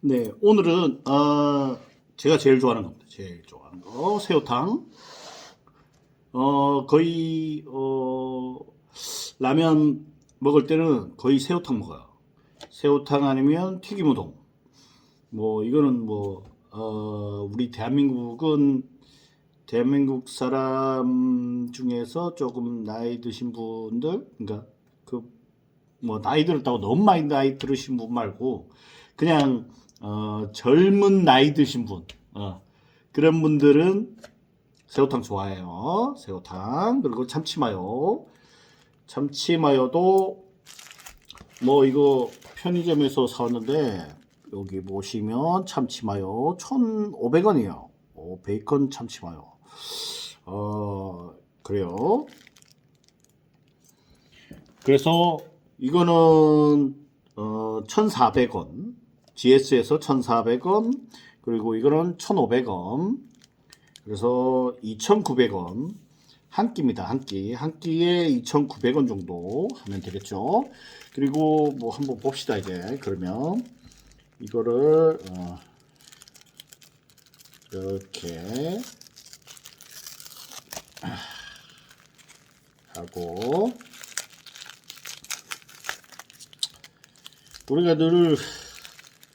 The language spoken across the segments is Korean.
네, 오늘은 어, 제가 제일 좋아하는 겁니다. 제일 좋아하는 거 새우탕. 어 거의 어 라면 먹을 때는 거의 새우탕 먹어요. 새우탕 아니면 튀김 우동. 뭐 이거는 뭐 어, 우리 대한민국은 대한민국 사람 중에서 조금 나이 드신 분들, 그러니까 그 뭐 나이 들었다고 너무 많이 나이 들으신 분 말고 그냥 어, 젊은 나이 드신 분 어, 그런 분들은 새우탕 좋아해요. 새우탕 그리고 참치마요. 참치마요도 뭐 이거 편의점에서 사왔는데 여기 보시면 참치마요 1,500원이에요. 오, 베이컨 참치마요. 어 그래요. 그래서 이거는 어 1,400원. GS에서 1,400원. 그리고 이거는 1,500원. 그래서 2,900원. 한 끼입니다. 한 끼. 한 끼에 2,900원 정도 하면 되겠죠. 그리고 뭐 한번 봅시다 이제. 그러면 이거를 어 이렇게 하고 우리가 늘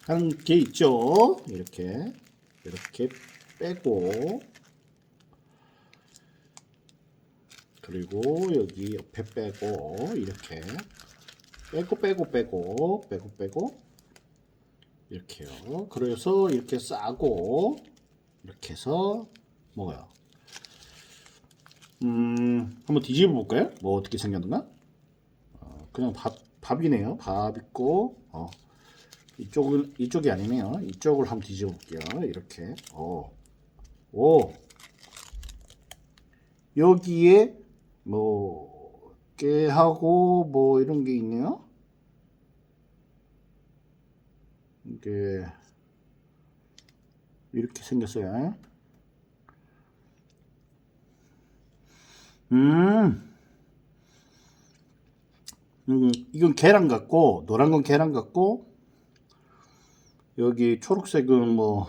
하는 게 있죠. 이렇게 이렇게 빼고 그리고 여기 옆에 빼고 이렇게 빼고 빼고 빼고 빼고 빼고 이렇게요. 그래서 이렇게 싸고 이렇게 해서 먹어요. 음, 한번 뒤집어 볼까요? 뭐 어떻게 생겼나? 어, 그냥 밥 밥이네요. 밥 있고 어. 이쪽은 이쪽이 아니네요. 이쪽을 한번 뒤집어 볼게요. 이렇게. 어. 오. 여기에 뭐 깨하고 뭐 이런 게 있네요. 이게 이렇게 생겼어요. 음. 음, 이건 계란 같고 노란 건 계란 같고 여기 초록색은 뭐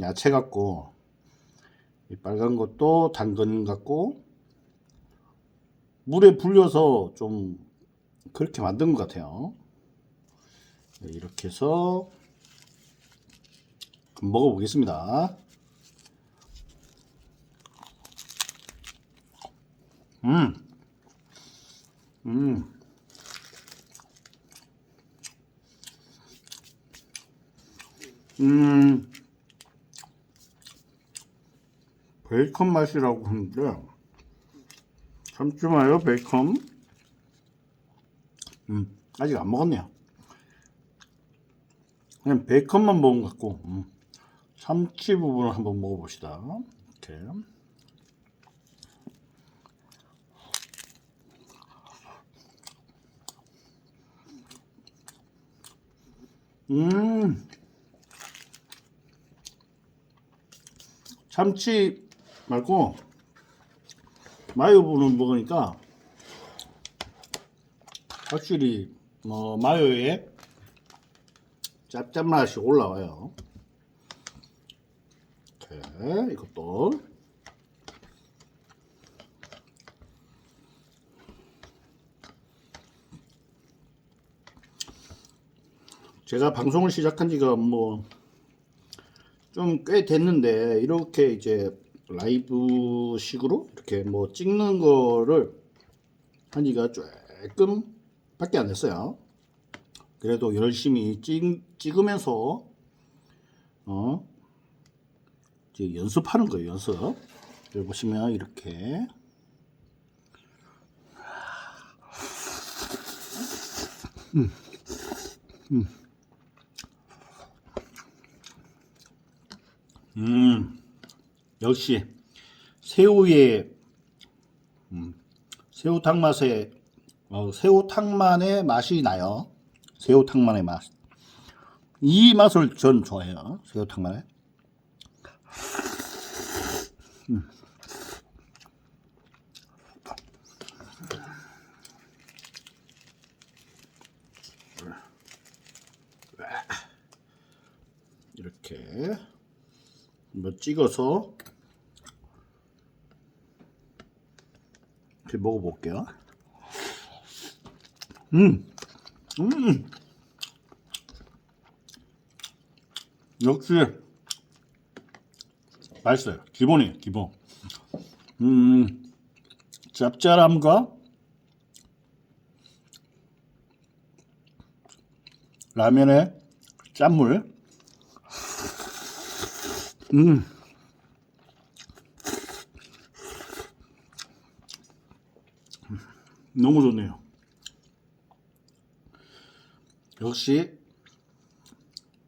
야채 같고 이 빨간 것도 당근 같고 물에 불려서 좀 그렇게 만든 것 같아요. 네, 이렇게 해서 먹어보겠습니다. 음, 음. 음, 베이컨 맛이라고 하는데, 참지 마요, 베이컨. 음, 아직 안 먹었네요. 그냥 베이컨만 먹은 것 같고, 음, 참치 부분을 한번 먹어봅시다. 이렇게. 음, 참치 말고 마요 부분 먹으니까 확실히 뭐 마요에 짭짭맛이 올라와요. 이렇게 이것도 제가 방송을 시작한 지가 뭐 좀 꽤 됐는데 이렇게 이제 라이브 식으로 이렇게 뭐 찍는 거를 한 지가 조금 밖에 안 됐어요. 그래도 열심히 찍, 찍으면서 어 이제 연습하는 거예요, 연습. 여기 보시면 이렇게 음, 역시 새우의 음, 새우탕 맛에 어, 새우탕만의 맛이 나요. 새우탕만의 맛. 이 맛을 전 좋아해요. 새우탕만의. 음. 이렇게 한번 찍어서 이렇게 먹어볼게요. 음, 음, 역시 맛있어요. 기본이에요, 기본. 음, 짭짤함과 라면의 짠물. 음. 너무 좋네요. 역시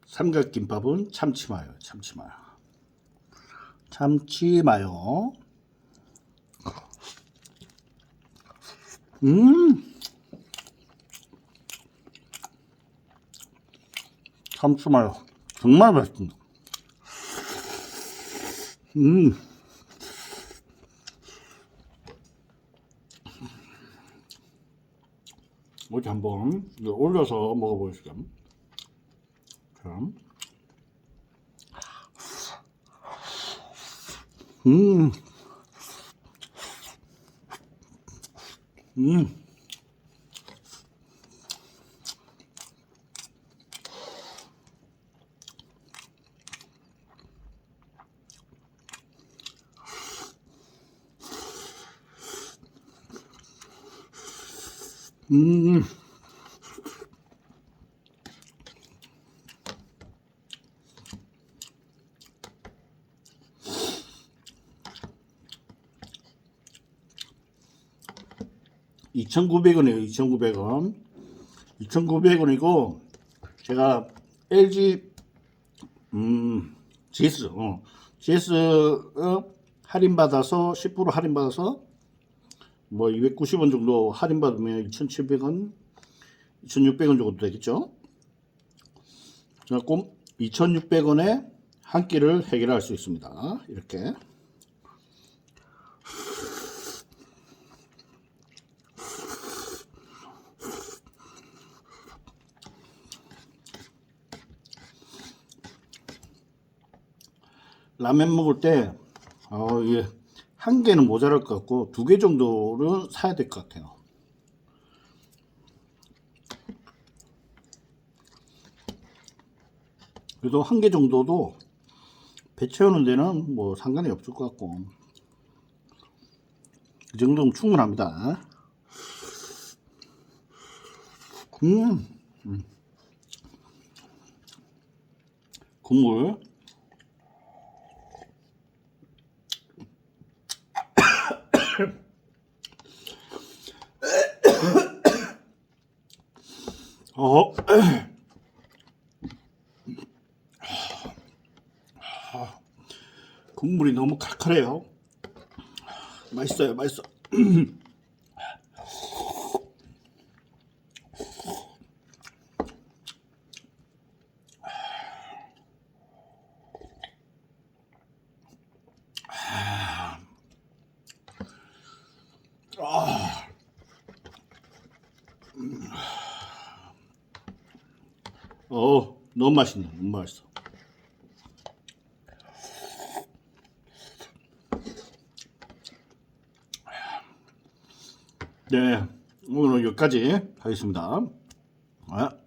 삼각김밥은 참치마요. 참치마요. 참치마요. 음. 참치마요. 정말 맛있습니다. 음. 이렇게 한번 올려서 먹어보시죠. 자. 음. 음. 음. (2,900원이에요) (2,900원) (2,900원이고) 제가 LG 음 GS 어 GS 어, 할인 받아서 10% 할인 받아서 뭐 290원 정도 할인 받으면 2,700원, 2,600원 정도 되겠죠. 그래갖고 2,600원에 한 끼를 해결할 수 있습니다. 이렇게. 라면 먹을 때, 어, 예. 한 개는 모자랄 것 같고, 두 개 정도는 사야 될 것 같아요. 그래도 한 개 정도도 배 채우는 데는 뭐 상관이 없을 것 같고, 이 정도면 충분합니다. 음, 음. 국물. 어, 국물이 너무 칼칼해요. 맛있어요, 맛있어. 어, 너무 맛있네, 너무 맛있어. 네, 오늘은 여기까지 하겠습니다. 아.